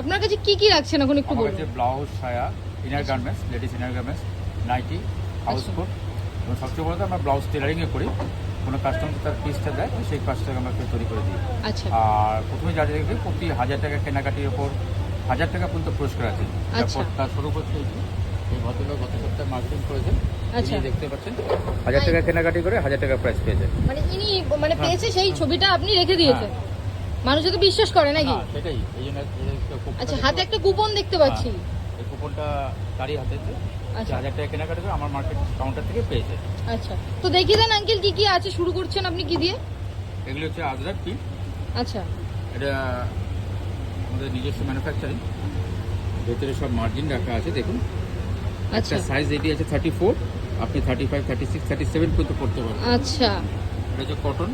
আপনার কাছে কি কি রাখছেন এখন একটু বলুন। ব্লাউজ সায়া inner garments ladies inner garments nightie house আচ্ছা। কোট এবং সবচেয়ে বড় কথা আমরা ব্লাউজ টেলারিংয়ে করি। কোনো কাস্টমার তার পিসটা দেয় সেই কাজটাকে আমরা তৈরি করে দিই। আচ্ছা। আর প্রথমে যা দেখবে প্রতি হাজার টাকা কেনাকাটির ওপর হাজার টাকা পর্যন্ত পুরস্কার আছে। আচ্ছা। তারপর তার শুরু করতে এই ভদ্রলোক গত সপ্তাহে মার্কেটিং করেছেন। আচ্ছা। আচ্ছা দেখতে পাচ্ছেন হাজার টাকা কেনাকাটি করে হাজার টাকা প্রাইস পেয়েছে মানে ইনি মানে হ্যাঁ। পেয়েছে সেই ছবিটা আপনি রেখে দিয়েছেন। মানুষ যদি বিশ্বাস করে নাকি? না, সেটাই। এই জন্য আচ্ছা হাতে একটা কুপন দেখতে পাচ্ছি। হ্যাঁ, এই কুপনটা তারই হাতে। আচ্ছা। হাজার টাকা কেনাকাটি করে আমার মার্কেট কাউন্টার থেকে পেয়েছে। আচ্ছা। তো দেখিয়ে দেন আঙ্কেল কি কি আছে শুরু করছেন আপনি কি দিয়ে? এগুলো হচ্ছে টি আচ্ছা। এটা আমাদের নিজস্ব ম্যানুফ্যাকচারিং ভেতরে সব মার্জিন রাখা আছে দেখুন। আচ্ছা। সাইজ এটি আছে থার্টি ফোর আপনি thirty five thirty six thirty seven পর্যন্ত পড়তে পারবেন। আচ্ছা। এটা হচ্ছে কটন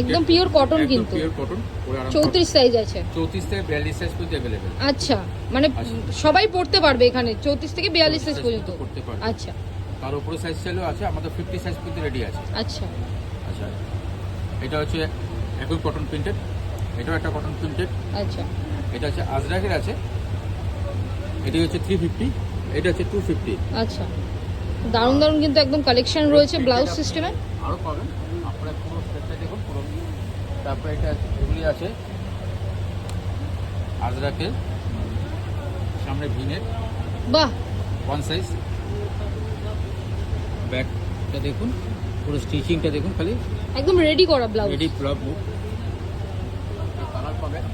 একদম পিওর কটন কিন্তু। পিওর কটন চৌত্রিশ সাইজ আছে। চৌত্রিশ থেকে বিয়াল্লিশ সাইজ পর্যন্ত অ্যাভেলেবেল আচ্ছা মানে আচ্ছা। সবাই পড়তে পারবে এখানে চৌত্রিশ থেকে বিয়াল্লিশ সাইজ পর্যন্ত। পারবে। আচ্ছা। তার উপরে সাইজ চাইলেও আছে আমাদের ফিফটি সাইজ পর্যন্ত রেডি আছে। আচ্ছা। আচ্ছা এটা হচ্ছে একই কটন প্রিন্টেড এটাও একটা কটন প্রিন্টেড আচ্ছা। এটা হচ্ছে আজরাকের আছে। এটা হচ্ছে থ্রি ফিফটি এটা হচ্ছে টু ফিফটি আচ্ছা। দারুণ দারুণ কিন্তু একদম কালেকশন রয়েছে ব্লাউজ সিস্টেমে আরও পাবেন আপনারা পুরো সেটটা দেখুন পুরো তারপরে এটা এগুলি আছে। আজরাকের সামনে ভিনের বাহ! ওয়ান সাইজ ব্যাকটা দেখুন। পুরো স্টিচিংটা দেখুন খালি। একদম রেডি করা ব্লাউজ রেডি বুক কালার পাবেন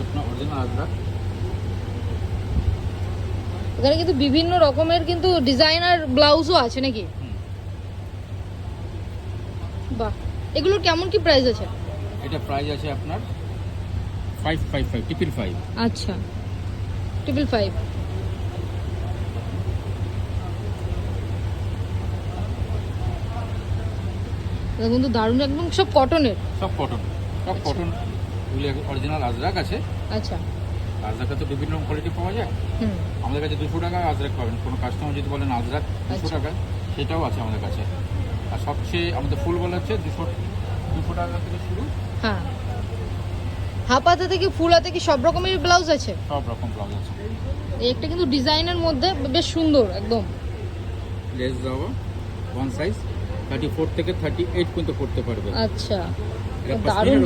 আপনার অরিজিনাল আজরাক এখানে কিন্তু বিভিন্ন রকমের কিন্তু ডিজাইনার ব্লাউজও আছে নাকি? বাহ এগুলোর কেমন কি প্রাইস আছে? এটা প্রাইস আছে আপনার five five five triple five আচ্ছা ট্রিপল ফাইভ দেখুন তো দারুণ একদম সব কটনের সব কটন সব আচ্ছা। কটন এগুলি অরিজিনাল আজরাক আছে। আচ্ছা। আজরাকে তো বিভিন্ন রকম কোয়ালিটি পাওয়া যায়। আমাদের কাছে দুশো টাকা আজরাক পাবেন। কোনো কাস্টমার যদি বলেন আজরাক দুশো আচ্ছা। টাকা সেটাও আছে আমাদের কাছে। আর সবচেয়ে আমাদের ফুল বলা হচ্ছে দুশো দুশো টাকা থেকে শুরু। হ্যাঁ। হাফ হাতা থেকে ফুল হাতে কি সব রকমের ব্লাউজ আছে? সব রকম ব্লাউজ আছে। একটা কিন্তু ডিজাইনের মধ্যে বেশ সুন্দর একদম। লেস দেওয়া ওয়ান সাইজ থার্টি ফোর থেকে থার্টি এইট পর্যন্ত করতে পারবে। আচ্ছা। দারুণ